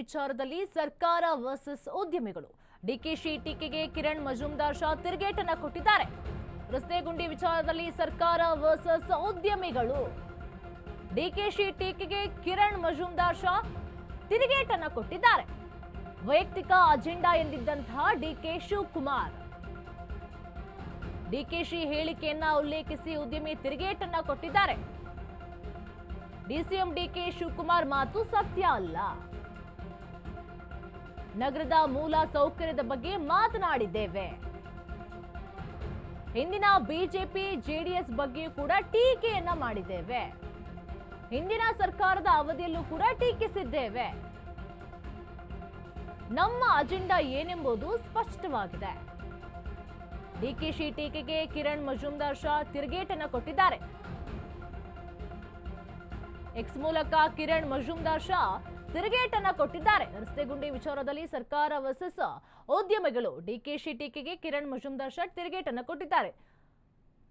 ವಿಚಾರದಲ್ಲಿ ಸರ್ಕಾರ ವರ್ಸಸ್ ಉದ್ಯಮಿಗಳು. ಡಿಕೆಶಿ ಟೀಕೆಗೆ ಕಿರಣ್ ಮಜುಮ್ದಾರ್ ಶಾ ತಿರುಗೇಟನ್ನ ಕೊಟ್ಟಿದ್ದಾರೆ. ರಸ್ತೆ ಗುಂಡಿ ವಿಚಾರದಲ್ಲಿ ಸರ್ಕಾರ ವರ್ಸಸ್ ಉದ್ಯಮಿಗಳು. ಡಿಕೆಶಿ ಟೀಕೆಗೆ ಕಿರಣ್ ಮಜುಂದಾರ್ ಶಾ ತಿರುಗೇಟನ್ನ ಕೊಟ್ಟಿದ್ದಾರೆ. ವೈಯಕ್ತಿಕ ಅಜೆಂಡಾ ಎಂದಿದ್ದಂತಹ ಡಿಕೆ ಶಿವಕುಮಾರ್. ಡಿಕೆಶಿ ಹೇಳಿಕೆಯನ್ನ ಉಲ್ಲೇಖಿಸಿ ಉದ್ಯಮಿ ತಿರುಗೇಟನ್ನ ಕೊಟ್ಟಿದ್ದಾರೆ. ಡಿಸಿಎಂ ಡಿಕೆ ಶಿವಕುಮಾರ್ ಮಾತು ಸತ್ಯ ಅಲ್ಲ. ನಗರದ ಮೂಲ ಸೌಕರ್ಯದ ಬಗ್ಗೆ ಮಾತನಾಡಿದ್ದೇವೆ. ಹಿಂದಿನ ಬಿಜೆಪಿ, ಜೆಡಿಎಸ್ ಬಗ್ಗೆ ಕೂಡ ಟೀಕೆಯನ್ನ ಮಾಡಿದ್ದೇವೆ. ಹಿಂದಿನ ಸರ್ಕಾರದ ಅವಧಿಯಲ್ಲೂ ಕೂಡ ಟೀಕಿಸಿದ್ದೇವೆ. ನಮ್ಮ ಅಜೆಂಡಾ ಏನೆಂಬುದು ಸ್ಪಷ್ಟವಾಗಿದೆ. ಡಿಕೆಶಿ ಟೀಕೆಗೆ ಕಿರಣ್ ಮಜುಮ್ದಾರ್ ಶಾ ತಿರುಗೇಟನ್ನು ಕೊಟ್ಟಿದ್ದಾರೆ. ಎಕ್ಸ್ ಮೂಲಕ ಕಿರಣ್ ಮಜುಮ್ದಾರ್ ಶಾ ತಿರುಗೇಟನ್ನ ಕೊಟ್ಟಿದ್ದಾರೆ. ರಸ್ತೆ ಗುಂಡಿ ವಿಚಾರದಲ್ಲಿ ಸರ್ಕಾರ ವರ್ಸಸ್ ಉದ್ಯಮಿಗಳು ಡಿಕೆಶಿ ಟೀಕೆಗೆ ಕಿರಣ್ ಮಜುಮ್ದಾರ್ ಶಾ ತಿರುಗೇಟನ್ನ ಕೊಟ್ಟಿದ್ದಾರೆ.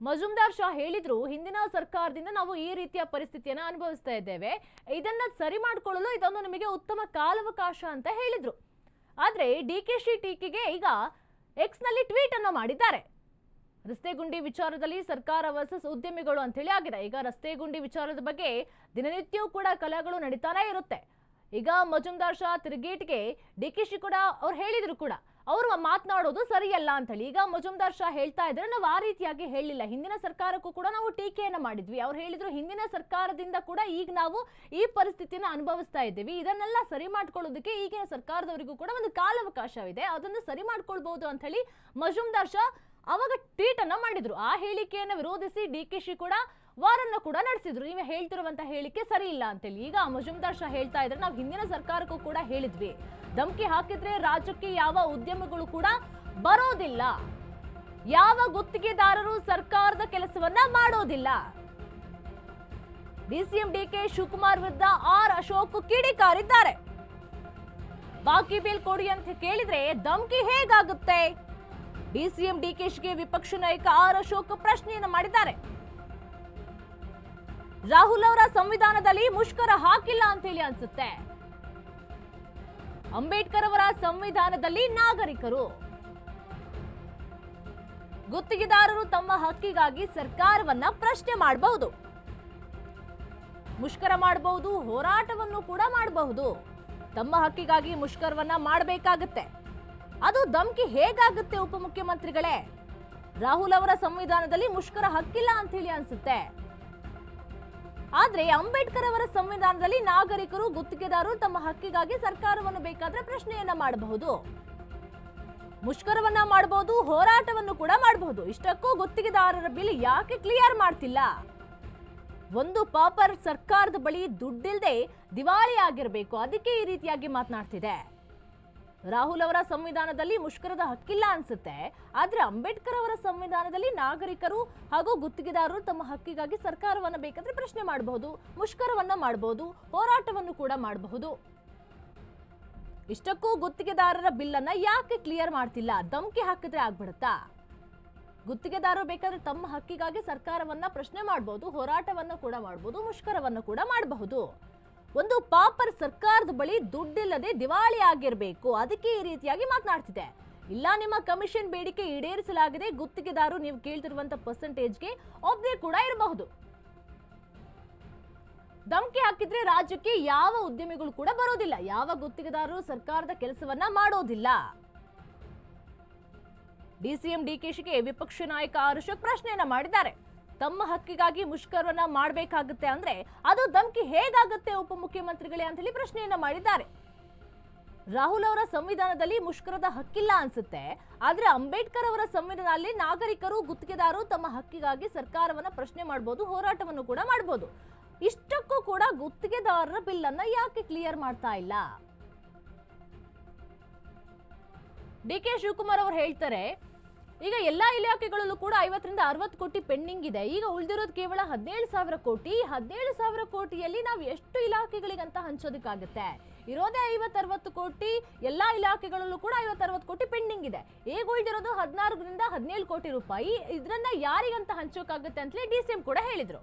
ಮಜುಮ್ದಾರ್ ಶಾ ಹೇಳಿದ್ರು, ಹಿಂದಿನ ಸರ್ಕಾರದಿಂದ ನಾವು ಈ ರೀತಿಯ ಪರಿಸ್ಥಿತಿಯನ್ನ ಅನುಭವಿಸ್ತಾ ಇದ್ದೇವೆ. ಇದನ್ನ ಸರಿ ಮಾಡಿಕೊಳ್ಳಲು ಇದೊಂದು ನಿಮಗೆ ಉತ್ತಮ ಕಾಲಾವಕಾಶ ಅಂತ ಹೇಳಿದ್ರು. ಆದ್ರೆ ಡಿಕೆಶಿ ಟೀಕೆಗೆ ಈಗ ಎಕ್ಸ್ನಲ್ಲಿ ಟ್ವೀಟ್ ಅನ್ನು ಮಾಡಿದ್ದಾರೆ. ರಸ್ತೆ ಗುಂಡಿ ವಿಚಾರದಲ್ಲಿ ಸರ್ಕಾರ ವರ್ಸಸ್ ಉದ್ಯಮಿಗಳು ಅಂತೇಳಿ ಆಗಿದೆ. ಈಗ ರಸ್ತೆ ಗುಂಡಿ ವಿಚಾರದ ಬಗ್ಗೆ ದಿನನಿತ್ಯವೂ ಕೂಡ ಕಲಹಗಳು ನಡೀತಾನೆ ಇರುತ್ತೆ. ಈಗ ಮಜುಮ್ದಾರ್ ಶಾ ತಿರುಗೇಟ್ಗೆ ಡಿಕೆಶಿ ಕೂಡ ಅವ್ರು ಹೇಳಿದ್ರು ಕೂಡ, ಅವರು ಮಾತನಾಡೋದು ಸರಿಯಲ್ಲ ಅಂತ ಹೇಳಿ ಈಗ ಮಜುಮ್ದಾರ್ ಶಾ ಹೇಳ್ತಾ ಇದ್ರೆ ನಾವು ಆ ರೀತಿಯಾಗಿ ಹೇಳಿಲ್ಲ. ಹಿಂದಿನ ಸರ್ಕಾರಕ್ಕೂ ಕೂಡ ನಾವು ಟೀಕೆಯನ್ನು ಮಾಡಿದ್ವಿ. ಅವ್ರು ಹೇಳಿದ್ರು ಹಿಂದಿನ ಸರ್ಕಾರದಿಂದ ಕೂಡ ಈಗ ನಾವು ಈ ಪರಿಸ್ಥಿತಿಯನ್ನ ಅನುಭವಿಸ್ತಾ ಇದ್ದೀವಿ. ಇದನ್ನೆಲ್ಲ ಸರಿ ಮಾಡ್ಕೊಳ್ಳೋದಕ್ಕೆ ಈಗಿನ ಸರ್ಕಾರದವರಿಗೂ ಕೂಡ ಒಂದು ಕಾಲಾವಕಾಶವಿದೆ. ಅದನ್ನು ಸರಿ ಮಾಡ್ಕೊಳ್ಬಹುದು ಅಂತ ಹೇಳಿ ಮಜುಮ್ದಾರ್ ಶಾ ಅವಾಗ ಟ್ವೀಟ್ ಅನ್ನ ಮಾಡಿದ್ರು. ಆ ಹೇಳಿಕೆಯನ್ನು ವಿರೋಧಿಸಿ ಡಿ ಕೆ ಶಿ ಕೂಡ ವಾರನ್ನ ಕೂಡ ನಡೆಸಿದ್ರು. ನೀವು ಹೇಳ್ತಿರುವಂತ ಹೇಳಿಕೆ ಸರಿ ಇಲ್ಲ ಅಂತೇಳಿ. ಈಗ ಮಜುಮ್ದಾರ್ ಶಾ ಹೇಳ್ತಾ ಇದ್ರೆ ನಾವು ಹಿಂದಿನ ಸರ್ಕಾರಕ್ಕೂ ಕೂಡ ಹೇಳಿದ್ವಿ. ಧಮಕಿ ಹಾಕಿದ್ರೆ ರಾಜ್ಯಕ್ಕೆ ಯಾವ ಉದ್ಯಮಗಳು ಕೂಡ ಬರೋದಿಲ್ಲ. ಯಾವ ಗುತ್ತಿಗೆದಾರರು ಸರ್ಕಾರದ ಕೆಲಸವನ್ನ ಮಾಡೋದಿಲ್ಲ. ಡಿಸಿಎಂ ಡಿಕೆ ಶಿವಕುಮಾರ್ ವಿರುದ್ಧ ಆರ್ ಅಶೋಕ್ ಕಿಡಿಕಾರಿದ್ದಾರೆ. ಬಾಕಿ ಬಿಲ್ ಕೊಡಿ ಅಂತ ಕೇಳಿದ್ರೆ ಧಮಕಿ ಹೇಗಾಗುತ್ತೆ? ಡಿಸಿಎಂ ಡಿಕೆಶ್ಗೆ ವಿಪಕ್ಷ ನಾಯಕ ಆರ್ ಅಶೋಕ್ ಪ್ರಶ್ನೆಯನ್ನು ಮಾಡಿದ್ದಾರೆ. ರಾಹುಲ್ ಅವರ ಸಂವಿಧಾನದಲ್ಲಿ ಮುಷ್ಕರ ಹಾಕಿಲ್ಲ ಅಂತ ಹೇಳಿ ಅನ್ಸುತ್ತೆ. ಅಂಬೇಡ್ಕರ್ ಅವರ ಸಂವಿಧಾನದಲ್ಲಿ ನಾಗರಿಕರು. ಗುತ್ತಿಗೆದಾರರು ತಮ್ಮ ಹಕ್ಕಿಗಾಗಿ ಸರ್ಕಾರವನ್ನ ಪ್ರಶ್ನೆ ಮಾಡಬಹುದು. ಮುಷ್ಕರ ಮಾಡಬಹುದು, ಹೋರಾಟವನ್ನು ಕೂಡ ಮಾಡಬಹುದು. ತಮ್ಮ ಹಕ್ಕಿಗಾಗಿ ಮುಷ್ಕರವನ್ನ ಮಾಡಬೇಕಾಗತ್ತೆ. ಅದು ಧಮ್ಕಿ ಹೇಗಾಗುತ್ತೆ ಉಪಮುಖ್ಯಮಂತ್ರಿಗಳೇ? ರಾಹುಲ್ ಅವರ ಸಂವಿಧಾನದಲ್ಲಿ ಮುಷ್ಕರ ಹಕ್ಕಿಲ್ಲ ಅಂತ ಹೇಳಿ ಅನ್ಸುತ್ತೆ. ಆದ್ರೆ ಅಂಬೇಡ್ಕರ್ ಅವರ ಸಂವಿಧಾನದಲ್ಲಿ ನಾಗರಿಕರು, ಗುತ್ತಿಗೆದಾರರು ತಮ್ಮ ಹಕ್ಕಿಗಾಗಿ ಸರ್ಕಾರವನ್ನು ಬೇಕಾದ್ರೆ ಪ್ರಶ್ನೆಯನ್ನ ಮಾಡಬಹುದು. ಮುಷ್ಕರವನ್ನ ಮಾಡಬಹುದು ಹೋರಾಟವನ್ನು ಕೂಡ ಮಾಡಬಹುದು ಇಷ್ಟಕ್ಕೂ ಗುತ್ತಿಗೆದಾರರ ಬಿಲ್ ಯಾಕೆ ಕ್ಲಿಯರ್ ಮಾಡ್ತಿಲ್ಲ? ಒಂದು ಪಾಪರ್ ಸರ್ಕಾರದ ಬಳಿ ದುಡ್ಡಿಲ್ದೆ ದಿವಾಳಿ ಆಗಿರಬೇಕು. ಅದಕ್ಕೆ ಈ ರೀತಿಯಾಗಿ ಮಾತನಾಡ್ತಿದೆ. ರಾಹುಲ್ ಅವರ ಸಂವಿಧಾನದಲ್ಲಿ ಮುಷ್ಕರದ ಹಕ್ಕಿಲ್ಲ ಅನ್ಸುತ್ತೆ. ಆದ್ರೆ ಅಂಬೇಡ್ಕರ್ ಅವರ ಸಂವಿಧಾನದಲ್ಲಿ ನಾಗರಿಕರು ಹಾಗೂ ಗುತ್ತಿಗೆದಾರರು ತಮ್ಮ ಹಕ್ಕಿಗಾಗಿ ಸರ್ಕಾರವನ್ನ ಬೇಕಾದ್ರೆ ಪ್ರಶ್ನೆ ಮಾಡಬಹುದು, ಮುಷ್ಕರವನ್ನ ಮಾಡಬಹುದು, ಹೋರಾಟವನ್ನು ಕೂಡ ಮಾಡಬಹುದು. ಇಷ್ಟಕ್ಕೂ ಗುತ್ತಿಗೆದಾರರ ಬಿಲ್ ಅನ್ನ ಯಾಕೆ ಕ್ಲಿಯರ್ ಮಾಡ್ತಿಲ್ಲ? ಧಮ್ಕಿ ಹಾಕಿದ್ರೆ ಆಗ್ಬಿಡುತ್ತಾ? ಗುತ್ತಿಗೆದಾರರು ಬೇಕಾದ್ರೆ ತಮ್ಮ ಹಕ್ಕಿಗಾಗಿ ಸರ್ಕಾರವನ್ನ ಪ್ರಶ್ನೆ ಮಾಡಬಹುದು, ಹೋರಾಟವನ್ನ ಕೂಡ ಮಾಡಬಹುದು, ಮುಷ್ಕರವನ್ನ ಕೂಡ ಮಾಡಬಹುದು. ಒಂದು ಪಾಪರ್ ಸರ್ಕಾರದ ಬಳಿ ದುಡ್ಡಿಲ್ಲದೆ ದಿವಾಳಿ ಆಗಿರಬೇಕು. ಅದಕ್ಕೆ ಈ ರೀತಿಯಾಗಿ ಮಾತನಾಡ್ತಿದೆ. ಇಲ್ಲ, ನಿಮ್ಮ ಕಮಿಷನ್ ಬೇಡಿಕೆ ಈಡೇರಿಸಲಾಗಿದೆ. ಗುತ್ತಿಗೆದಾರರು ನೀವು ಕೇಳ್ತಿರುವಂತ ಪರ್ಸೆಂಟೇಜ್ಗೆ ಒಬ್ಬರೇ ಕೂಡ ಇರಬಹುದು. ಧಮಕಿ ಹಾಕಿದ್ರೆ ರಾಜ್ಯಕ್ಕೆ ಯಾವ ಉದ್ಯಮಿಗಳು ಕೂಡ ಬರೋದಿಲ್ಲ. ಯಾವ ಗುತ್ತಿಗೆದಾರರು ಸರ್ಕಾರದ ಕೆಲಸವನ್ನ ಮಾಡೋದಿಲ್ಲ. ಡಿಸಿಎಂ ಡಿಕೆಶಿಗೆ ವಿಪಕ್ಷ ನಾಯಕ ಆರ್ ಅಶೋಕ್ ಪ್ರಶ್ನೆಯನ್ನ ಮಾಡಿದ್ದಾರೆ. ತಮ್ಮ ಹಕ್ಕಿಗಾಗಿ ಮುಷ್ಕರವನ್ನ ಮಾಡಬೇಕಾಗುತ್ತೆ ಅಂದ್ರೆ ಅದು ಧಮಕಿ ಹೇಗಾಗುತ್ತೆ ಉಪಮುಖ್ಯಮಂತ್ರಿಗಳೇ ಅಂತ ಹೇಳಿ ಪ್ರಶ್ನೆಯನ್ನ ಮಾಡಿದ್ದಾರೆ. ರಾಹುಲ್ ಅವರ ಸಂವಿಧಾನದಲ್ಲಿ ಮುಷ್ಕರದ ಹಕ್ಕಿಲ್ಲ ಅನ್ಸುತ್ತೆ. ಆದ್ರೆ ಅಂಬೇಡ್ಕರ್ ಅವರ ಸಂವಿಧಾನದಲ್ಲಿ ನಾಗರಿಕರು ಗುತ್ತಿಗೆದಾರರು ತಮ್ಮ ಹಕ್ಕಿಗಾಗಿ ಸರ್ಕಾರವನ್ನ ಪ್ರಶ್ನೆ ಮಾಡಬಹುದು ಹೋರಾಟವನ್ನು ಕೂಡ ಮಾಡಬಹುದು ಇಷ್ಟಕ್ಕೂ ಕೂಡ ಗುತ್ತಿಗೆದಾರರ ಬಿಲ್ ಅನ್ನ ಯಾಕೆ ಕ್ಲಿಯರ್ ಮಾಡ್ತಾ ಇಲ್ಲ? ಡಿ ಕೆ ಶಿವಕುಮಾರ್ ಅವರು ಹೇಳ್ತಾರೆ ಈಗ ಎಲ್ಲಾ ಇಲಾಖೆಗಳಲ್ಲೂ ಕೂಡ ಐವತ್ತರಿಂದ ಅರವತ್ತು ಕೋಟಿ ಪೆಂಡಿಂಗ್ ಇದೆ. ಈಗ ಉಳಿದಿರೋದು ಕೇವಲ ಹದಿನೇಳು ಸಾವಿರ ಕೋಟಿ. ಹದಿನೇಳು ಸಾವಿರ ಕೋಟಿಯಲ್ಲಿ ನಾವು ಎಷ್ಟು ಇಲಾಖೆಗಳಿಗಂತ ಹಂಚೋದಕ್ಕಾಗುತ್ತೆ? ಇರೋದೇ ಐವತ್ತು ಅರವತ್ತು ಕೋಟಿ. ಎಲ್ಲಾ ಇಲಾಖೆಗಳಲ್ಲೂ ಕೂಡ ಐವತ್ತು ಅರವತ್ತು ಕೋಟಿ ಪೆಂಡಿಂಗ್ ಇದೆ. ಈಗ ಉಳಿದಿರೋದು ಹದಿನಾರರಿಂದ ಹದಿನೇಳು ಕೋಟಿ ರೂಪಾಯಿ. ಇದನ್ನ ಯಾರಿಗಂತ ಹಂಚೋಕ್ಕಾಗುತ್ತೆ ಅಂತಲೇ ಡಿ ಕೂಡ ಹೇಳಿದ್ರು.